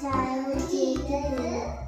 ചായ കുടിച്ചിട്ട്